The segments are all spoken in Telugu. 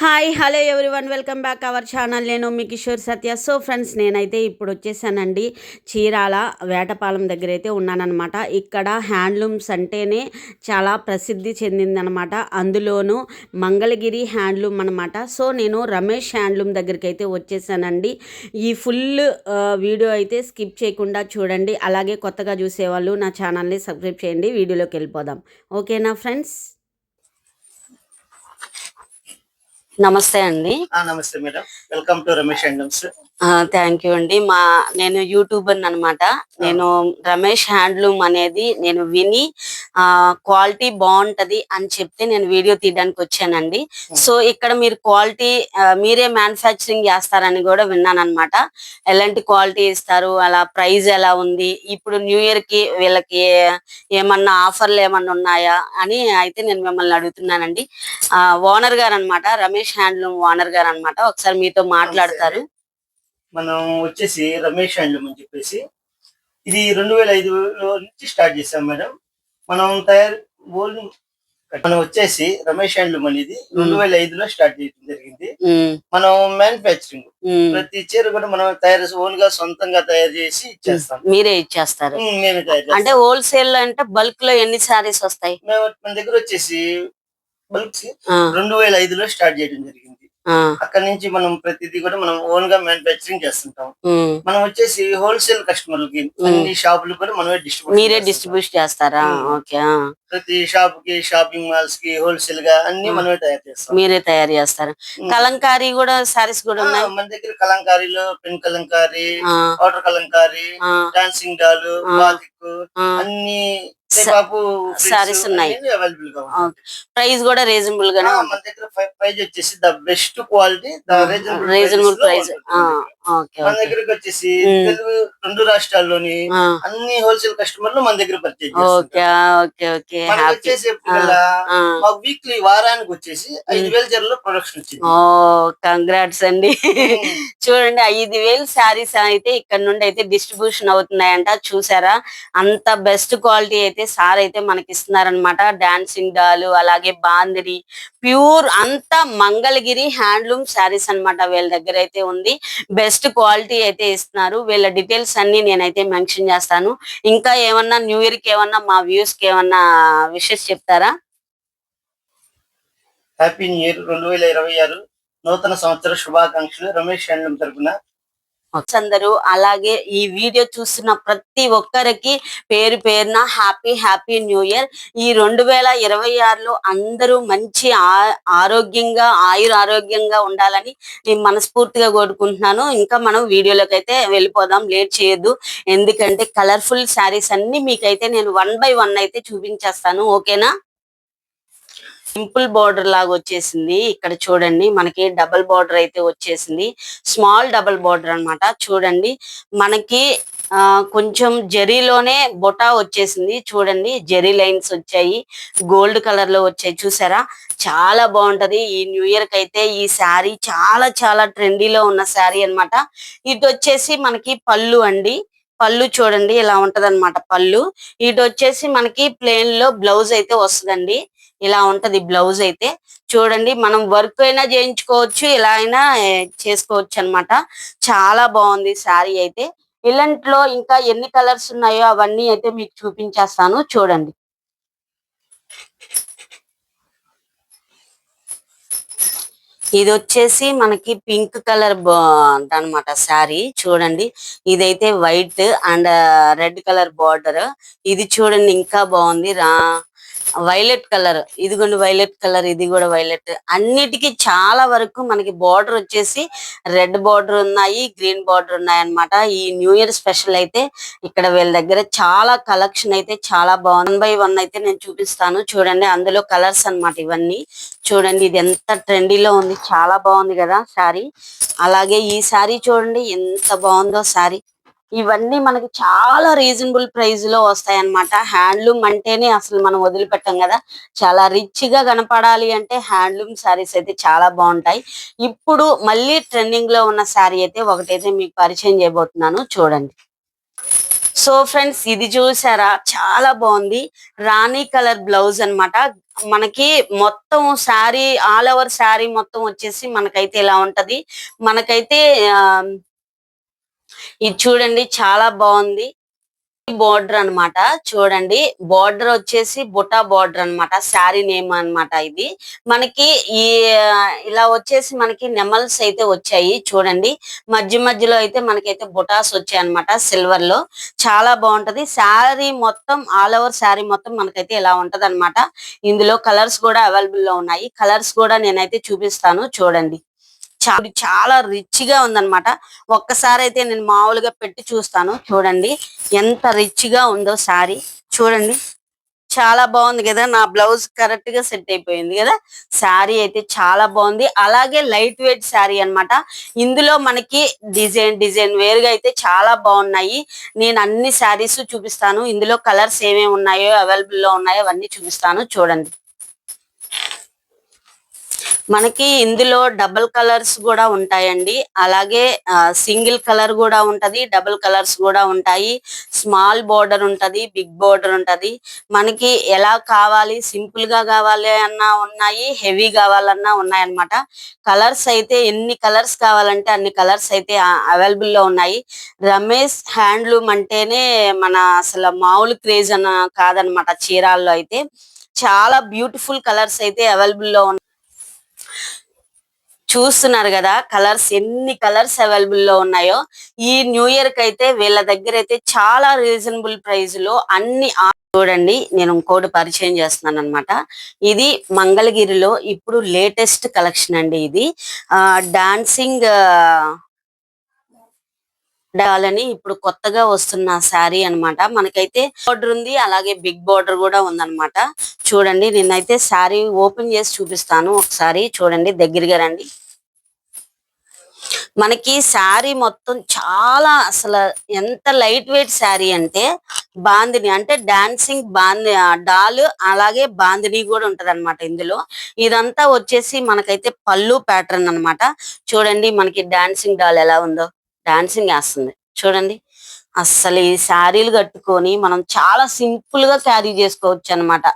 Hi hello everyone welcome back our channel. నేను మీ కిషోర్ సత్య. సో ఫ్రెండ్స్ నేనైతే ఇప్పుడు వచ్చేసానండి. చీరాల వేటపాలెం దగ్గర అయితే ఉన్నానన్నమాట. ఇక్కడ హ్యాండ్లూమ్స్ అంటేనే చాలా ప్రసిద్ధి చెందిందనమాట అందులోనూ మంగళగిరి హ్యాండ్లూమ్ అనమాట సో నేను రమేష్ హ్యాండ్లూమ్ దగ్గరికి అయితే వచ్చేసానండి. ఈ ఫుల్ వీడియో అయితే స్కిప్ చేయకుండా చూడండి. అలాగే కొత్తగా చూసేవాళ్ళు నా ఛానల్ని సబ్స్క్రైబ్ చేయండి. వీడియోలోకి వెళ్ళిపోదాం. ఓకేనా ఫ్రెండ్స్? నమస్తే అండి. నమస్తే madam. Welcome to Ramesh handlooms thank you అండి. మా నేను యూట్యూబర్ అనమాట నేను రమేష్ హ్యాండ్లూమ్ అనేది నేను విని క్వాలిటీ బాగుంటది అని చెప్తే నేను వీడియో తీయడానికి వచ్చానండి. సో ఇక్కడ మీరు క్వాలిటీ మీరే మ్యానుఫ్యాక్చరింగ్ చేస్తారని కూడా విన్నాను అనమాట ఎలాంటి క్వాలిటీ ఇస్తారు అలా ప్రైస్ ఎలా ఉంది ఇప్పుడు న్యూ ఇయర్కి వీళ్ళకి ఏమన్నా ఆఫర్లు ఏమన్నా ఉన్నాయా అని అయితే నేను మిమ్మల్ని అడుగుతున్నానండి. ఓనర్ గారు అనమాట రమేష్ హ్యాండ్లూమ్ ఓనర్ గారు అనమాట ఒకసారి మీతో మాట్లాడతారు. మనం వచ్చేసి రమేష్ హ్యాండ్లూమ్ అని చెప్పేసి ఇది రెండు వేల ఐదులో నుంచి స్టార్ట్ చేసాం మేడం. మనం తయారు ఓన్ మనం వచ్చేసి రమేష్ హ్యాండ్లూమ్ అనేది రెండు వేల ఐదులో స్టార్ట్ చేయడం జరిగింది. మనం మ్యానుఫ్యాక్చరింగ్. ప్రతి చీర కూడా మనం తయారు ఓన్గా సొంతంగా తయారు చేసి ఇచ్చేస్తాం. మీరే ఇచ్చేస్తారు. మేమే తయారు అంటే హోల్సేల్లో అంటే బల్క్లో ఎన్ని సారీస్ వస్తాయి? మేము మన దగ్గర వచ్చేసి బల్క్ రెండు వేల ఐదులో స్టార్ట్ చేయడం జరిగింది. అక్కడ నుంచి మనం ప్రతిదీ కూడా మనం ఓన్గా మ్యానుఫ్యాక్చరింగ్ చేస్తుంటాం. మనం వచ్చేసి హోల్సేల్ కస్టమర్లకి అన్ని షాపులు కూడా మనమే డిస్ట్రిబ్యూట్ మీరే డిస్ట్రిబ్యూట్ చేస్తారా. ఓకే. ప్రతి షాప్కి షాపింగ్ మాల్స్కి హోల్సేల్గా అన్ని మనమే తయారు చేస్తాం మీరే తయారు చేస్తారు. కలంకారీ కూడా సారీస్ కూడా ఆ, ఉన్నాయి మన దగ్గర కలంకారీలో పెన్ కలంకారీ ఆ, వాటర్ కలంకారీ ఆ, డాన్సింగ్ డాల్ ఆ. బాతిక్ ఆ. అన్ని స- బాబు sarees ఉన్నాయి. అవైలబుల్గా ఉన్నాయి. ఓకే. ప్రైస్ కూడా రీజనబుల్ గానే ఆ, ఉంటుంది మన దగ్గర ప్రైజ్ వచ్చేసి the best quality the reasonable reasonable price మన దగ్గరకు వచ్చేసి. తెలుగు రెండు రాష్ట్రాల్లోని అన్ని హోల్సేల్ కస్టమర్లు మన దగ్గర పర్చేజ్ చేస్తారు వచ్చేసి. మా వీక్లీ వారానికి వచ్చేసి ఐదు వేల జరలో ప్రొడక్షన్ వచ్చింది. ఓ కంగ్రాట్స్ అండి. చూడండి ఐదు వేలు శారీస్ అయితే ఇక్కడ నుండి అయితే డిస్ట్రిబ్యూషన్ అవుతున్నాయంట. చూసారా? అంత బెస్ట్ క్వాలిటీ అయితే సార్ అయితే మనకి ఇస్తున్నారనమాట డాన్సింగ్ డాలు అలాగే బాందిరి ప్యూర్ అంత మంగళగిరి హ్యాండ్లూమ్ శారీస్ అన్నమాట వీళ్ళ దగ్గర అయితే ఉంది. బెస్ట్ క్వాలిటీ అయితే ఇస్తున్నారు. వీళ్ళ డీటెయిల్స్ అన్ని నేనైతే మెన్షన్ చేస్తాను. ఇంకా ఏమన్నా న్యూ ఇయర్కి ఏమన్నా మా వ్యూస్కి ఏమన్నా విషెస్ చెప్తారా? హ్యాపీ న్యూ ఇయర్ రెండు వేల ఇరవై ఆరు నూతన సంవత్సర శుభాకాంక్షలు. రమేష్ హ్యాండ్లూమ్ తరపున అందరూ అలాగే ఈ వీడియో చూస్తున్న ప్రతి ఒక్కరికి పేరు పేరున హ్యాపీ హ్యాపీ న్యూ ఇయర్. ఈ రెండు వేల ఇరవై ఆరులో అందరూ మంచి ఆ- ఆరోగ్యంగా ఆయుర ఆరోగ్యంగా ఉండాలని నేను మనస్ఫూర్తిగా కోరుకుంటున్నాను. ఇంకా మనం వీడియోలోకి అయితే వెళ్ళిపోదాం లేట్ చేయొద్దు. ఎందుకంటే కలర్ఫుల్ శారీస్ అన్ని మీకైతే నేను వన్ బై వన్ అయితే చూపించేస్తాను. ఓకేనా? సింపుల్ బార్డర్ లాగా వచ్చేసింది. ఇక్కడ చూడండి మనకి డబల్ బార్డర్ అయితే వచ్చేసింది. స్మాల్ డబల్ బార్డర్ అన్నమాట. చూడండి మనకి ఆ కొంచెం జరీలోనే బొటా వచ్చేసింది. చూడండి జరీ లైన్స్ వచ్చాయి. గోల్డ్ కలర్లో వచ్చాయి. చూసారా? చాలా బాగుంటది. ఈ న్యూ ఇయర్కి అయితే ఈ శారీ చాలా చాలా ట్రెండీలో ఉన్న శారీ అన్నమాట. ఇది వచ్చేసి మనకి పళ్ళు అండి. పళ్ళు చూడండి ఇలా ఉంటది పళ్ళు. ఇటు వచ్చేసి మనకి ప్లేన్లో బ్లౌజ్ అయితే వస్తుందండి. ఇలా ఉంటది బ్లౌజ్ అయితే. చూడండి మనం వర్క్ అయినా చేయించుకోవచ్చు ఇలా అయినా చేసుకోవచ్చు అన్నమాట. చాలా బాగుంది శారీ అయితే. ఇలాంటిలో ఇంకా ఎన్ని కలర్స్ ఉన్నాయో అవన్నీ అయితే మీకు చూపించేస్తాను. చూడండి. ఇది వచ్చేసి మనకి పింక్ కలర్ అనమాట శారీ. చూడండి ఇదైతే white and red colour border. ఇది చూడండి ఇంకా బాగుంది. రా వైలెట్ కలర్. ఇదిగోండి వైలెట్ కలర్ ఇది కూడా వైలెట్. అన్నిటికీ చాలా వరకు మనకి బార్డర్ వచ్చేసి రెడ్ బార్డర్ ఉన్నాయి గ్రీన్ బార్డర్ ఉన్నాయి అన్నమాట ఈ న్యూ ఇయర్ స్పెషల్ అయితే ఇక్కడ వీళ్ళ దగ్గర చాలా కలెక్షన్ అయితే చాలా బాగుంది. వన్ బై వన్ అయితే నేను చూపిస్తాను. చూడండి అందులో కలర్స్ అన్నమాట ఇవన్నీ. చూడండి ఇది ఎంత ట్రెండీలో ఉంది. చాలా బాగుంది కదా శారీ అలాగే ఈ శారీ చూడండి ఎంత బాగుందో శారీ ఇవన్నీ మనకి చాలా రీజనబుల్ ప్రైస్లో వస్తాయి అన్నమాట హ్యాండ్లూమ్ అంటేనే అసలు మనం వదిలిపెట్టాం కదా. చాలా రిచ్గా కనపడాలి అంటే హ్యాండ్లూమ్ శారీస్ అయితే చాలా బాగుంటాయి. ఇప్పుడు మళ్ళీ ట్రెండింగ్లో ఉన్న శారీ అయితే ఒకటైతే మీకు పరిచయం చేయబోతున్నాను. చూడండి. సో ఫ్రెండ్స్ ఇది చూసారా? చాలా బాగుంది. రాణి కలర్ బ్లౌజ్ అన్నమాట. మనకి మొత్తం శారీ ఆల్ ఓవర్ శారీ మొత్తం వచ్చేసి మనకైతే ఇలా ఉంటది. మనకైతే ఇది చూడండి చాలా బాగుంది. బోర్డర్ అన్నమాట. చూడండి బోర్డర్ వచ్చేసి బుటా బోర్డర్ అన్నమాట. శారీ నేమ్ అన్నమాట ఇది. మనకి ఈ ఇలా వచ్చేసి మనకి నెమల్స్ అయితే వచ్చాయి. చూడండి మధ్య మధ్యలో అయితే మనకైతే బుటాస్ వచ్చాయి అనమాట సిల్వర్లో. చాలా బాగుంటది. శారీ మొత్తం ఆల్ ఓవర్ శారీ మొత్తం మనకైతే ఇలా ఉంటది ఇందులో కలర్స్ కూడా అవైలబుల్లో ఉన్నాయి. కలర్స్ కూడా నేనైతే చూపిస్తాను. చూడండి. చాలా రిచ్గా ఉందన్నమాట. ఒక్కసారి అయితే నేను మామూలుగా పెట్టి చూస్తాను. చూడండి ఎంత రిచ్గా ఉందో శారీ. చూడండి చాలా బాగుంది కదా. నా బ్లౌజ్ కరెక్ట్గా సెట్ అయిపోయింది కదా. శారీ అయితే చాలా బాగుంది. అలాగే లైట్ వెయిట్ శారీ అన్నమాట. ఇందులో మనకి డిజైన్ డిజైన్ వేరుగా అయితే చాలా బాగున్నాయి. నేను అన్ని శారీస్ చూపిస్తాను. ఇందులో కలర్స్ ఏమేమి ఉన్నాయో అవైలబుల్లో ఉన్నాయో అవన్నీ చూపిస్తాను. చూడండి. మనకి ఇందులో డబుల్ కలర్స్ కూడా ఉంటాయండి. అలాగే సింగిల్ కలర్ కూడా ఉంటది డబుల్ కలర్స్ కూడా ఉంటాయి. స్మాల్ బోర్డర్ ఉంటది బిగ్ బోర్డర్ ఉంటది. మనకి ఎలా కావాలి సింపుల్గా కావాలి అన్నా ఉన్నాయి హెవీ కావాలన్నా ఉన్నాయన్నమాట. కలర్స్ అయితే ఎన్ని కలర్స్ కావాలంటే అన్ని కలర్స్ అయితే అవైలబుల్లో ఉన్నాయి. రమేష్ హ్యాండ్లూమ్ అంటేనే మన అసలు మామూలు క్రేజ్ అన్న కాదనమాట చీరాల్లో అయితే. చాలా బ్యూటిఫుల్ కలర్స్ అయితే అవైలబుల్లో ఉన్నాయి చూస్తున్నారు కదా కలర్స్ ఎన్ని కలర్స్ అవైలబుల్లో ఉన్నాయో. ఈ న్యూ ఇయర్కి అయితే వీళ్ళ దగ్గర అయితే చాలా రీజనబుల్ ప్రైస్లో అన్ని ఆ- చూడండి నేను ఇంకోటి పరిచయం చేస్తున్నాను అనమాట ఇది మంగళగిరిలో ఇప్పుడు లేటెస్ట్ కలెక్షన్ అండి ఇది. ఆ డాన్సింగ్ డాలని ఇప్పుడు కొత్తగా వస్తున్న శారీ అన్నమాట. మనకైతే బోర్డర్ ఉంది అలాగే బిగ్ బోర్డర్ కూడా ఉందన్నమాట. చూడండి నేనైతే శారీ ఓపెన్ చేసి చూపిస్తాను ఒకసారి. చూడండి దగ్గరగా రండి. మనకి శారీ మొత్తం చాలా అసలు ఎంత లైట్ వెయిట్ శారీ అంటే బాందిని అంటే డాన్సింగ్ బాంది డాల్ అలాగే బాందిని కూడా ఉంటది ఇందులో. ఇదంతా వచ్చేసి మనకైతే పళ్ళు ప్యాటర్న్ అన్నమాట. చూడండి మనకి డాన్సింగ్ డాల్ ఎలా ఉందో. డాన్సింగ్ వేస్తుంది. చూడండి. అస్సలు ఈ శారీలు కట్టుకొని మనం చాలా సింపుల్గా క్యారీ చేసుకోవచ్చు అన్నమాట.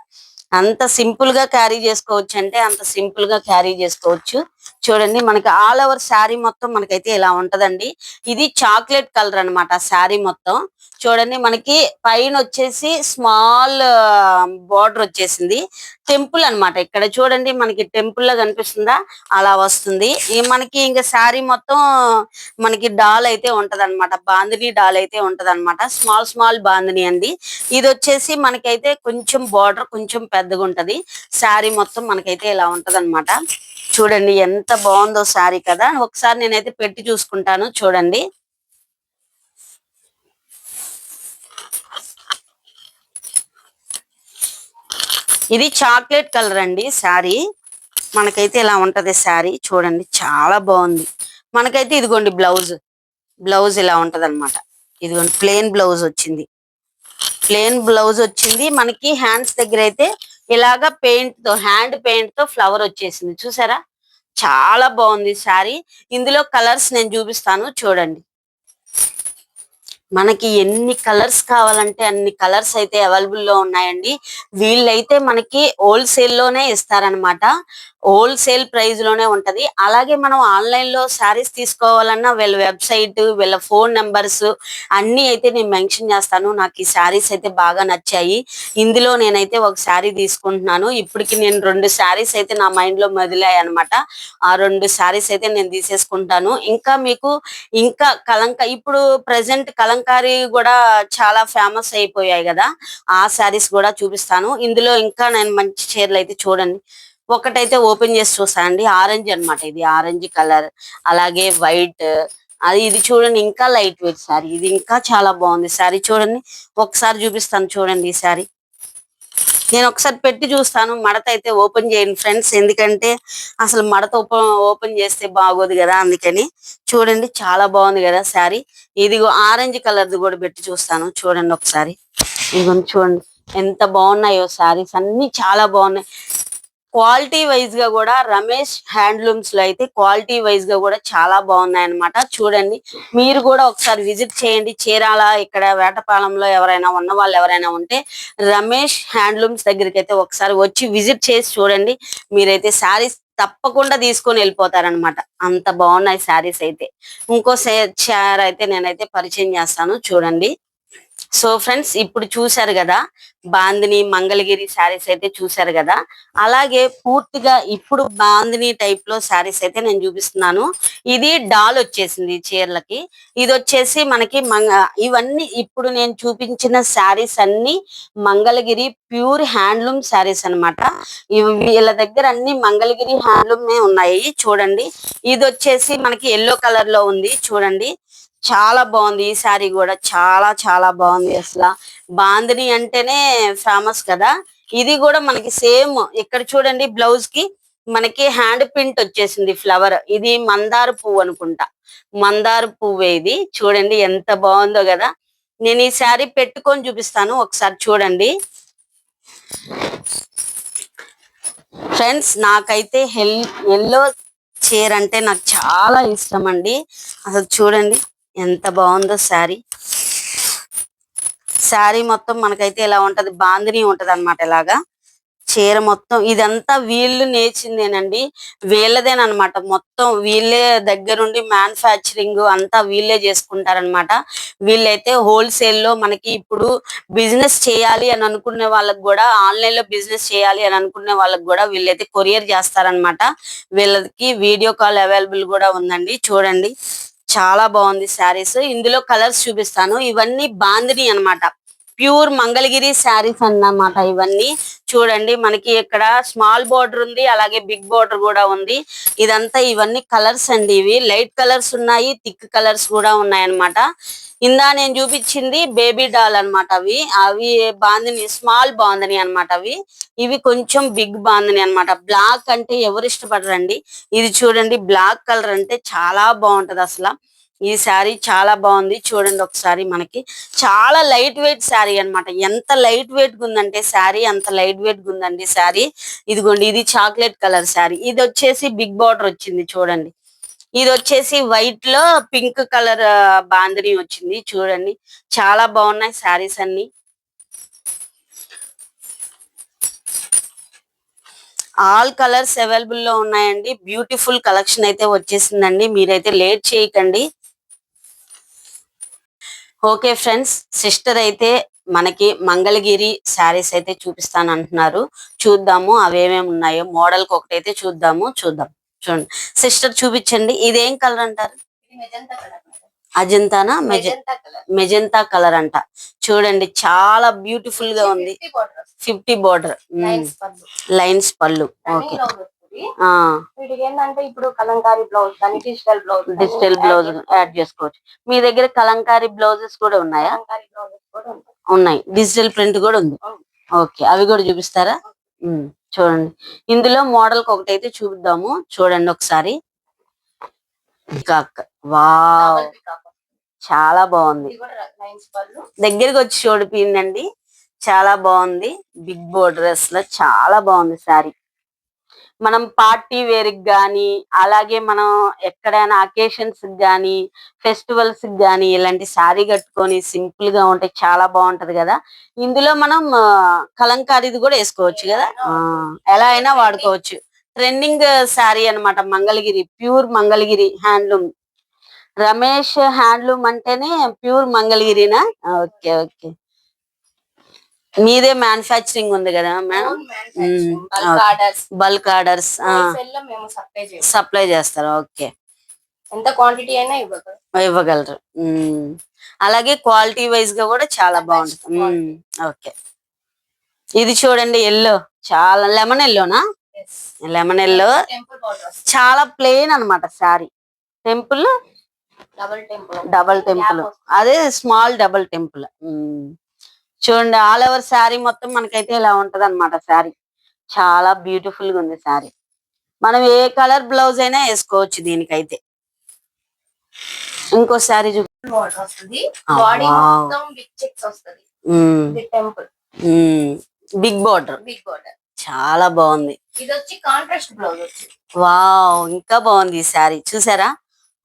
అంత సింపుల్గా క్యారీ చేసుకోవచ్చు అంటే అంత సింపుల్గా క్యారీ చేసుకోవచ్చు. చూడండి మనకి ఆల్ ఓవర్ శారీ మొత్తం మనకైతే ఇలా ఉంటదండి. ఇది చాక్లెట్ కలర్ అన్నమాట శారీ మొత్తం. చూడండి మనకి పైన వచ్చేసి స్మాల్ బార్డర్ వచ్చేసింది. టెంపుల్ అన్నమాట ఇక్కడ. చూడండి మనకి టెంపుల్ లా కనిపిస్తుందా? అలా వస్తుంది. ఈ మనకి ఇంకా శారీ మొత్తం మనకి డాల్ అయితే ఉంటది అనమాట బాందిని డాల్ అయితే ఉంటది అనమాట స్మాల్ స్మాల్ బాందిని అండి. ఇది వచ్చేసి మనకైతే కొంచెం బార్డర్ కొంచెం పెద్దగా ఉంటది శారీ మొత్తం మనకైతే ఇలా ఉంటది చూడండి ఎంత బాగుందో శారీ కదా. ఒకసారి నేనైతే పెట్టి చూసుకుంటాను చూడండి. ఇది చాక్లెట్ కలర్ అండి శారీ. మనకైతే ఇలా ఉంటది శారీ చూడండి. చాలా బాగుంది. మనకైతే ఇదిగోండి బ్లౌజ్. బ్లౌజ్ ఇలా ఉంటది అనమాట ఇదిగోండి ప్లెయిన్ బ్లౌజ్ వచ్చింది. ప్లెయిన్ బ్లౌజ్ వచ్చింది. మనకి హ్యాండ్స్ దగ్గర అయితే ఇలాగా పెయింట్తో హ్యాండ్ పెయింట్తో ఫ్లవర్ వచ్చేసింది. చూసారా? చాలా బాగుంది శారీ. ఇందులో కలర్స్ నేను చూపిస్తాను చూడండి. మనకి ఎన్ని కలర్స్ కావాలంటే అన్ని కలర్స్ అయితే అవైలబుల్లో ఉన్నాయండి. వీళ్ళైతే మనకి హోల్సేల్లోనే ఇస్తారనమాట హోల్సేల్ ప్రైస్లోనే ఉంటది. అలాగే మనం ఆన్లైన్లో శారీస్ తీసుకోవాలన్నా వీళ్ళ వెబ్సైట్ వీళ్ళ ఫోన్ నెంబర్స్ అన్ని అయితే నేను మెన్షన్ చేస్తాను. నాకు ఈ శారీస్ అయితే బాగా నచ్చాయి. ఇందులో నేనైతే ఒక శారీ తీసుకుంటున్నాను. ఇప్పటికి నేను రెండు శారీస్ అయితే నా మైండ్లో మొదలయ్యాయి అనమాట ఆ రెండు శారీస్ అయితే నేను తీసేసుకుంటాను. ఇంకా మీకు ఇంకా కలంక ఇప్పుడు ప్రజెంట్ కలంకారీ కూడా చాలా ఫేమస్ అయిపోయాయి కదా. ఆ శారీస్ కూడా చూపిస్తాను. ఇందులో ఇంకా నేను మంచి చీరలు అయితే చూడండి. ఒకటైతే ఓపెన్ చేసి చూస్తానండి ఆరెంజ్ అన్నమాట ఇది. Orange colour. అలాగే వైట్. అది ఇది చూడండి ఇంకా లైట్ వెయిట్ శారీ. ఇది ఇంకా చాలా బాగుంది శారీ. చూడండి ఒకసారి చూపిస్తాను చూడండి ఈ శారీ. నేను ఒకసారి పెట్టి చూస్తాను. మడత అయితే ఓపెన్ చేయండి ఫ్రెండ్స్. ఎందుకంటే అసలు మడత ఓపెన్ చేస్తే బాగోదు కదా అందుకని. చూడండి చాలా బాగుంది కదా శారీ. ఇదిగో ఆరెంజ్ కలర్ది కూడా పెట్టి చూస్తాను. చూడండి ఒకసారి. ఇదిగో చూడండి. ఎంత బాగున్నాయో శారీస్ అన్ని చాలా బాగున్నాయి. క్వాలిటీ వైజ్గా కూడా రమేష్ హ్యాండ్లూమ్స్లో అయితే క్వాలిటీ వైజ్గా కూడా చాలా బాగున్నాయి అన్నమాట చూడండి. మీరు కూడా ఒకసారి విజిట్ చేయండి. చీరాల ఇక్కడ వేటపాలెంలో ఎవరైనా ఉన్న వాళ్ళు ఎవరైనా ఉంటే రమేష్ హ్యాండ్లూమ్స్ దగ్గరికి అయితే ఒకసారి వచ్చి విజిట్ చేసి చూడండి. మీరైతే శారీస్ తప్పకుండా తీసుకొని వెళ్ళిపోతారనమాట అంత బాగున్నాయి శారీస్ అయితే. ఇంకో చీర అయితే నేనైతే పరిచయం చేస్తాను. చూడండి. సో ఫ్రెండ్స్ ఇప్పుడు చూశారు కదా బాందిని మంగళగిరి శారీస్ అయితే చూశారు కదా. అలాగే పూర్తిగా ఇప్పుడు బాందిని టైప్లో శారీస్ అయితే నేను చూపిస్తున్నాను. ఇది డాల్ వచ్చేసింది చీరలకి. ఇది వచ్చేసి మనకి మంగ ఇవన్నీ ఇప్పుడు నేను చూపించిన శారీస్ అన్ని మంగళగిరి ప్యూర్ హ్యాండ్లూమ్ శారీస్ అన్నమాట. వీళ్ళ దగ్గర అన్ని మంగళగిరి హ్యాండ్లూమ్ ఉన్నాయి. చూడండి. ఇది వచ్చేసి మనకి ఎల్లో కలర్లో ఉంది. చూడండి. చాలా బాగుంది. ఈ సారీ కూడా చాలా చాలా బాగుంది అసలు. బాందిని అంటేనే ఫేమస్ కదా. ఇది కూడా మనకి సేమ్ ఇక్కడ చూడండి బ్లౌజ్కి మనకి హ్యాండ్ ప్రింట్ వచ్చేసింది ఫ్లవర్ ఇది మందార పువ్వు అనుకుంటా. మందార పువ్వే ఇది. చూడండి ఎంత బాగుందో కదా. నేను ఈ శారీ పెట్టుకొని చూపిస్తాను. ఒకసారి చూడండి. ఫ్రెండ్స్ నాకైతే హెల్ ఎల్లో చీర అంటే నాకు చాలా ఇష్టం అండి. అసలు చూడండి. ఎంత బాగుందో శారీ. శారీ మొత్తం మనకైతే ఇలా ఉంటది? బాందిని ఉంటది అనమాట ఇలాగా. చీర మొత్తం ఇదంతా వీళ్ళు నేర్చిందేనండి. వీళ్ళదేనమాట మొత్తం వీళ్ళే దగ్గరుండి మ్యానుఫ్యాక్చరింగ్ అంతా వీళ్ళే చేసుకుంటారనమాట వీళ్ళైతే హోల్సేల్లో మనకి ఇప్పుడు బిజినెస్ చేయాలి అని అనుకునే వాళ్ళకి కూడా ఆన్లైన్లో బిజినెస్ చేయాలి అని అనుకునే వాళ్ళకి కూడా వీళ్ళైతే కొరియర్ చేస్తారనమాట వీళ్ళకి వీడియో కాల్ అవైలబుల్ కూడా ఉందండి. చూడండి. చాలా బాగుంది శారీస్. ఇందులో కలర్స్ చూపిస్తాను. ఇవన్నీ బాందిని అన్నమాట. ప్యూర్ మంగళగిరి శారీస్ అన్నమాట ఇవన్నీ. చూడండి మనకి ఇక్కడ స్మాల్ బోర్డర్ ఉంది అలాగే బిగ్ బోర్డర్ కూడా ఉంది. ఇదంతా ఇవన్నీ కలర్స్ అండి ఇవి. లైట్ కలర్స్ ఉన్నాయి థిక్ కలర్స్ కూడా ఉన్నాయి అన్నమాట ఇందా నేను చూపించింది బేబీ డాల్ అన్నమాట అవి. అవి బాందిని స్మాల్ బాందిని అన్నమాట అవి. ఇవి కొంచెం బిగ్ బాందిని అన్నమాట. బ్లాక్ అంటే ఎవరు ఇష్టపడరండి? ఇది చూడండి బ్లాక్ కలర్ అంటే చాలా బాగుంటది అసలు. ఈ శారీ చాలా బాగుంది. చూడండి ఒకసారి మనకి. చాలా లైట్ వెయిట్ శారీ అన్నమాట. ఎంత లైట్ వెయిట్ ఉందంటే శారీ అంత లైట్ వెయిట్ ఉందండి శారీ. ఇదిగోండి ఇది చాక్లెట్ కలర్ శారీ. ఇది వచ్చేసి బిగ్ బార్డర్ వచ్చింది చూడండి. ఇది వచ్చేసి వైట్లో పింక్ కలర్ బాందిని వచ్చింది. చూడండి. చాలా బాగున్నాయి శారీస్ అన్ని. ఆల్ కలర్స్ అవైలబుల్లో ఉన్నాయండి. బ్యూటిఫుల్ కలెక్షన్ అయితే వచ్చేసిందండి. మీరైతే లేట్ చేయకండి. ఓకే ఫ్రెండ్స్ సిస్టర్ అయితే మనకి మంగళగిరి శారీస్ అయితే చూపిస్తాను అంటున్నారు చూద్దాము అవేమేమి ఉన్నాయో మోడల్కి ఒకటైతే చూద్దాము చూద్దాం. చూడండి. సిస్టర్ చూపించండి. ఇదేం కలర్ అంటారు? అజంతానా? మెజ మెజంతా కలర్. అంట. చూడండి చాలా బ్యూటిఫుల్గా ఉంది. Fifty border. లైన్స్ పళ్ళు. ఓకే. వీటికి ఏంటంటే ఇప్పుడు కలంకారీ బ్లౌజ్ కానీ digital blouse digital blouse add చేసుకోవచ్చు. మీ దగ్గర కలంకారీ బ్లౌజెస్ కూడా ఉన్నాయా? కలంకారీ బ్లౌజెస్ కూడా ఉంటాయి ఉన్నాయి. డిజిటల్ ప్రింట్ కూడా ఉంది. ఓకే. అవి కూడా చూపిస్తారా? చూడండి. ఇందులో మోడల్ ఒకటి అయితే చూపిద్దాము. చూడండి ఒకసారి. వావ్. Double peacock. చాలా బాగుంది. దగ్గరికి వచ్చి చూడిపోయిందండి చాలా బాగుంది. బిగ్ బోర్డర్స్లో చాలా బాగుంది శారీ. మనం పార్టీ వేర్ కానీ అలాగే మనం ఎక్కడైనా అకేషన్స్ కానీ ఫెస్టివల్స్ గాని ఇలాంటి శారీ కట్టుకొని సింపుల్గా ఉంటే చాలా బాగుంటది కదా. ఇందులో మనం కలంకారీది కూడా వేసుకోవచ్చు కదా. ఎలా అయినా వాడుకోవచ్చు. ట్రెండింగ్ శారీ అన్నమాట Mangalagiri pure Mangalagiri handloom. Ramesh handloom అంటేనే ప్యూర్ మంగళగిరినా? Okay okay. మీదే మ్యానుఫ్యాక్చరింగ్ ఉంది కదా మేడం. బల్క్ ఆర్డర్స్ సప్లై చేస్తాం. సప్లై చేస్తారు ఓకే. ఎంత క్వాంటిటీ అయినా ఇవ్వగలం ఇవ్వగలరు మ్మ్. అలాగే క్వాలిటీ వైజ్గా కూడా చాలా బాగుంటుంది. ఓకే. ఇది చూడండి ఎల్లో చాలా లెమన్ ఎల్లోనా లెమన్ ఎల్లో చాలా ప్లెయిన్ అన్నమాట sari temple double temple double temple అదే స్మాల్ డబల్ టెంపుల్ చూడండి ఆల్ ఓవర్ శారీ మొత్తం మనకైతే ఇలా ఉంటది అనమాట శారీ చాలా బ్యూటిఫుల్గా ఉంది శారీ మనం ఏ కలర్ బ్లౌజ్ అయినా వేసుకోవచ్చు దీనికైతే. ఇంకో sari big border big border చాలా బాగుంది. ఇది వచ్చి కాంట్రాస్ట్ బ్లౌజ్ వచ్చి. వావ్ ఇంకా బాగుంది ఈ శారీ చూసారా?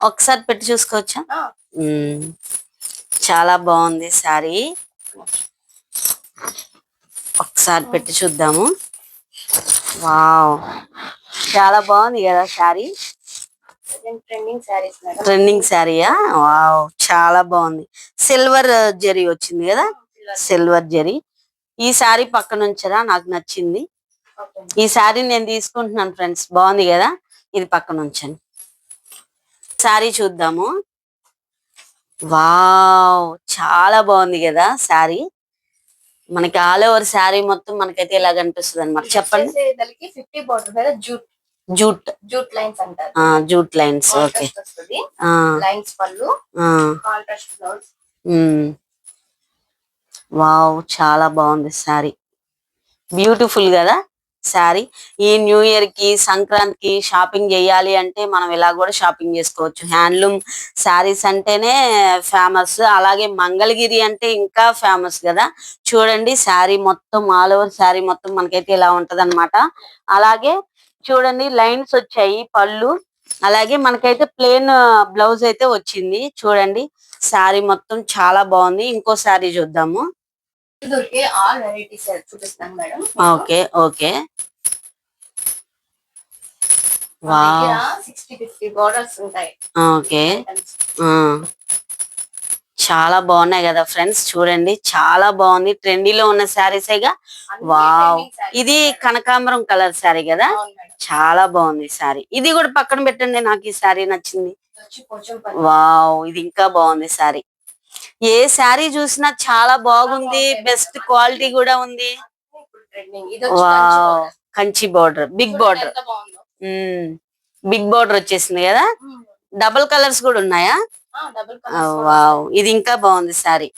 ఒకసారి పెట్టి చూసుకోవచ్చా? మ్మ్. చాలా బాగుంది శారీ ఒకసారి పెట్టి చూద్దాము. వావ్. చాలా బాగుంది కదా శారీ? Trending శారీయా wow. చాలా బాగుంది. సిల్వర్ జరీ వచ్చింది కదా? సిల్వర్ జరీ. ఈ శారీ పక్కన ఉంచరా? నాకు నచ్చింది. ఈ శారీ నేను తీసుకుంటున్నాను ఫ్రెండ్స్. బాగుంది కదా? ఇది పక్కన ఉంచండి. శారీ చూద్దాము. వావ్. చాలా బాగుంది కదా శారీ. మనకి ఆల్ ఓవర్ శారీ మొత్తం మనకైతే ఇలా కనిపిస్తుంది అనమాట చెప్పండి. Fifty border jute jute jute lines అంటారు. ఆ జూట్ లైన్స్ ఓకే లైన్స్ పళ్ళు. ఆ. Contrast blouse. వావ్ చాలా బాగుంది శారీ బ్యూటిఫుల్ కదా? శారీ ఈ న్యూ ఇయర్కి సంక్రాంతికి షాపింగ్ చేయాలి అంటే మనం ఇలా కూడా షాపింగ్ చేసుకోవచ్చు. హ్యాండ్లూమ్ శారీస్ అంటేనే ఫేమస్. అలాగే మంగళగిరి అంటే ఇంకా ఫేమస్ కదా. చూడండి శారీ మొత్తం ఆల్ ఓవర్ శారీ మొత్తం మనకైతే ఇలా ఉంటది అలాగే చూడండి లైన్స్ వచ్చాయి పళ్ళు. అలాగే మనకైతే ప్లేన్ బ్లౌజ్ అయితే వచ్చింది. చూడండి శారీ మొత్తం చాలా బాగుంది. ఇంకో శారీ చూద్దాము. దొరికే all varieties madam. Okay okay. Wow. Sixty fifty borders ఉంటాయి. ఓకే. ఆ. చాలా బాగున్నాయి కదా ఫ్రెండ్స్ చూడండి. చాలా బాగుంది. ట్రెండీలో ఉన్న శారీసేగా అన్ని వావ్. ఇది. కనకాంబరం కలర్ శారీ కదా. చాలా బాగుంది శారీ. ఇది కూడా పక్కన పెట్టండి నాకు ఈ శారీ నచ్చింది. వావ్ ఇది ఇంకా బాగుంది శారీ. ఏ శారీ చూసినా చాలా బాగుంది బెస్ట్ క్వాలిటీ కూడా ఉంది. Kanchi wow border. Kanchi border big border big border వచ్చేసింది కదా? డబుల్ కలర్స్ కూడా ఉన్నాయా? వావ్. ఇది ఇంకా బాగుంది శారీ.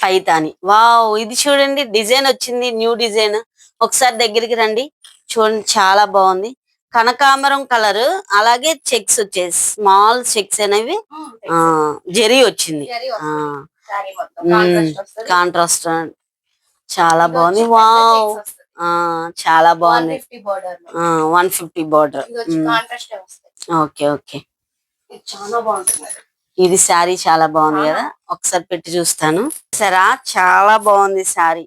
పైతాని. వావ్ ఇది చూడండి డిజైన్ వచ్చింది న్యూ డిజైన్. ఒకసారి దగ్గరికి రండి. చూడండి చాలా బాగుంది. కనకాంబరం కలర్ అలాగే చెక్స్ వచ్చేసి స్మాల్ చెక్స్ అనేవి ఆ జెరీ వచ్చింది. కాంట్రాస్ట్. కాంట్రాస్ట్ చాలా బాగుంది. వావ్. ఆ చాలా బాగుంది. 150 border లో. One fifty border okay okay ఇది శారీ చాలా బాగుంది కదా. ఒకసారి పెట్టి చూస్తాను. సరా చాలా బాగుంది శారీ.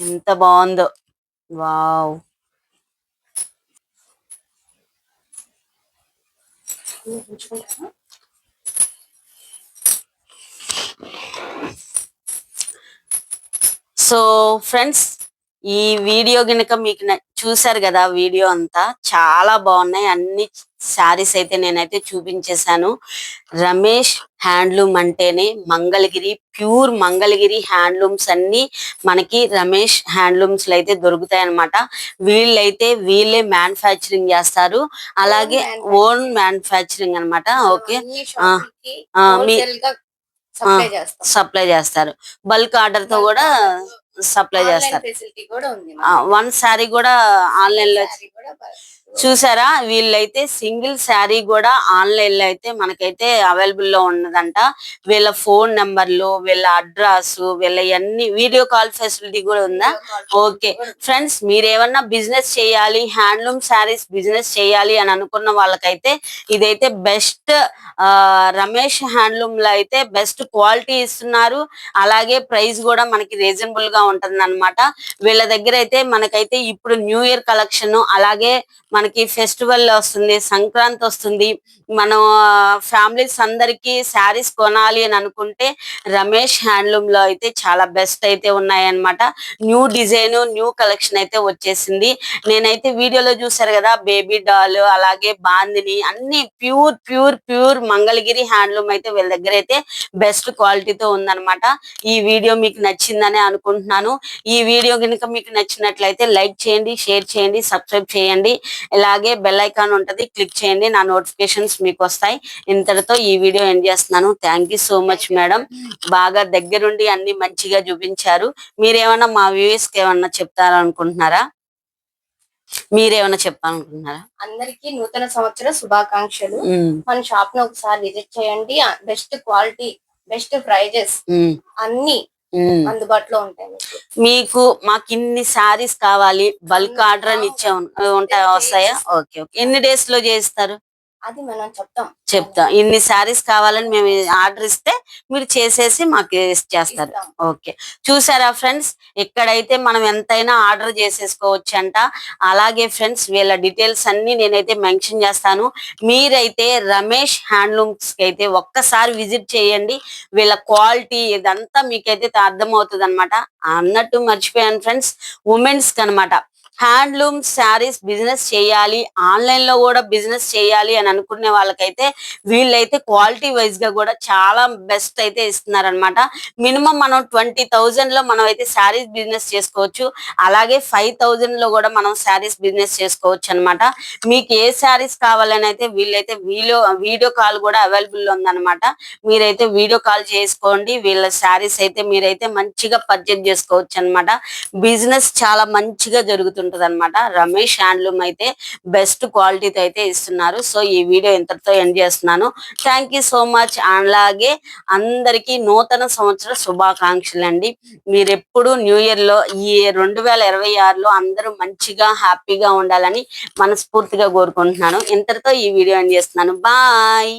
ఎంత బాగుందో. వావ్ ఉంచుకుంటాను. సో ఫ్రెండ్స్ ఈ వీడియో కనుక మీకు చూసారు కదా వీడియో అంతా. చాలా బాగున్నాయి. అన్ని శారీస్ అయితే నేనైతే చూపించేశాను. రమేష్ హ్యాండ్లూమ్ అంటేనే మంగళగిరి. ప్యూర్ మంగళగిరి హ్యాండ్లూమ్స్ అన్ని మనకి రమేష్ హ్యాండ్లూమ్స్లో అయితే దొరుకుతాయి అనమాట వీళ్ళైతే వీళ్ళే మ్యానుఫ్యాక్చరింగ్ చేస్తారు. అలాగే ఓన్ మ్యానుఫ్యాక్చరింగ్ అన్నమాట. ఓకే. సప్లై చేస్తారు. బల్క్ ఆర్డర్తో కూడా సప్లై చేస్తారు. వన్ శారీ కూడా ఆన్లైన్లో చూసారా? వీళ్ళైతే సింగిల్ శారీ కూడా ఆన్లైన్లో అయితే మనకైతే అవైలబుల్లో ఉన్నదంట. వీళ్ళ ఫోన్ నెంబర్లు వీళ్ళ అడ్రస్ వీళ్ళ అన్ని వీడియో కాల్ ఫెసిలిటీ కూడా ఉందా? ఓకే. ఫ్రెండ్స్ మీరేమన్నా బిజినెస్ చేయాలి హ్యాండ్లూమ్ శారీస్ బిజినెస్ చేయాలి అని అనుకున్న వాళ్ళకైతే ఇదైతే బెస్ట్ రమేష్ హ్యాండ్లూమ్లో అయితే బెస్ట్ క్వాలిటీ ఇస్తున్నారు. అలాగే ప్రైస్ కూడా మనకి రీజనబుల్గా ఉంటుంది అనమాట వీళ్ళ దగ్గర అయితే మనకైతే ఇప్పుడు న్యూ ఇయర్ కలెక్షన్ అలాగే మన మనకి ఫెస్టివల్ వస్తుంది సంక్రాంతి వస్తుంది. మనం ఫ్యామిలీస్ అందరికీ శారీస్ కొనాలి అని అనుకుంటే రమేష్ హ్యాండ్లూమ్లో అయితే చాలా బెస్ట్ అయితే ఉన్నాయన్నమాట. న్యూ డిజైన్ న్యూ కలెక్షన్ అయితే వచ్చేసింది. నేనైతే వీడియోలో చూసారు కదా బేబీ డాల్ అలాగే బాందిని అన్ని pure pure pure Mangalagiri handloom అయితే వీళ్ళ దగ్గర అయితే బెస్ట్ క్వాలిటీతో ఉందన్నమాట. ఈ వీడియో మీకు నచ్చిందని అనుకుంటున్నాను. ఈ వీడియో కనుక మీకు నచ్చినట్లయితే లైక్ చేయండి షేర్ చేయండి సబ్స్క్రైబ్ చేయండి. ఇలాగే బెల్ ఐకాన్ ఉంటది క్లిక్ చేయండి నా నోటిఫికేషన్స్ మీకు వస్తాయి. ఇంతటితో ఈ వీడియో ఎండ్ చేస్తున్నాను. Thank you so much madam బాగా దగ్గరుండి అన్ని మంచిగా చూపించారు. మీరేమన్నా మా వ్యూస్కి ఏమన్నా చెప్తారనుకుంటున్నారా? మీరేమన్నా చెప్పాలనుకుంటున్నారా? అందరికీ నూతన సంవత్సర శుభాకాంక్షలు. మన షాప్ను ఒకసారి విజిట్ చేయండి. బెస్ట్ క్వాలిటీ బెస్ట్ ప్రైజెస్ అన్ని. అందుబాటులో ఉంటాయి మీకు. మీకు ఇన్ని శారీస్ కావాలి బల్క్ ఆర్డర్ అని ఇచ్చే ఉంటాయి వస్తాయా? Okay okay. ఎన్ని డేస్లో చేస్తారు అది మనం చెప్తాం. చెప్తాం. ఇన్ని శారీస్ కావాలని మేము ఆర్డర్ ఇస్తే మీరు చేసేసి మాకు చేస్తారు. ఓకే. చూసారా ఫ్రెండ్స్? ఎక్కడైతే మనం ఎంతైనా ఆర్డర్ చేసేసుకోవచ్చు అంట అలాగే ఫ్రెండ్స్ వీళ్ళ డీటెయిల్స్ అన్ని నేనైతే మెన్షన్ చేస్తాను. మీరైతే రమేష్ హ్యాండ్లూమ్స్కి అయితే ఒక్కసారి విజిట్ చేయండి. వీళ్ళ క్వాలిటీ ఇదంతా మీకైతే అర్థమవుతుంది అనమాట అన్నట్టు మర్చిపోయాను ఫ్రెండ్స్. ఉమెన్స్కి అనమాట హ్యాండ్లూమ్ శారీస్ బిజినెస్ చేయాలి ఆన్లైన్లో కూడా బిజినెస్ చేయాలి అని అనుకునే వాళ్ళకైతే వీళ్ళైతే క్వాలిటీ వైజ్గా కూడా చాలా బెస్ట్ అయితే ఇస్తున్నారనమాట మినిమం మనం ట్వంటీ థౌజండ్లో మనం అయితే శారీస్ బిజినెస్ చేసుకోవచ్చు. అలాగే ఫైవ్ థౌజండ్లో కూడా మనం శారీస్ బిజినెస్ చేసుకోవచ్చు అన్నమాట. మీకు ఏ శారీస్ కావాలని అయితే వీళ్ళైతే వీడియో వీడియో కాల్ కూడా అవైలబుల్ ఉందన్నమాట. మీరైతే వీడియో కాల్ చేసుకోండి. వీళ్ళ శారీస్ అయితే మీరైతే మంచిగా పర్చేజ్ చేసుకోవచ్చు అన్నమాట. బిజినెస్ చాలా మంచిగా జరుగుతుంది. జరుగుతుంటది అనమాట రమేష్ హ్యాండ్లూమ్ అయితే బెస్ట్ క్వాలిటీతో అయితే ఇస్తున్నారు. సో ఈ వీడియో ఇంతటితో ఎండ్ చేస్తున్నాను. థ్యాంక్ యూ సో మచ్ అలాగే అందరికీ నూతన సంవత్సర శుభాకాంక్షలు అండి. మీరు ఎప్పుడు న్యూ ఇయర్లో ఈ రెండు వేల ఇరవై ఆరులో అందరూ మంచిగా హ్యాపీగా ఉండాలని మనస్ఫూర్తిగా కోరుకుంటున్నాను. ఇంతటితో ఈ వీడియో ఎండ్ చేస్తున్నాను. బాయ్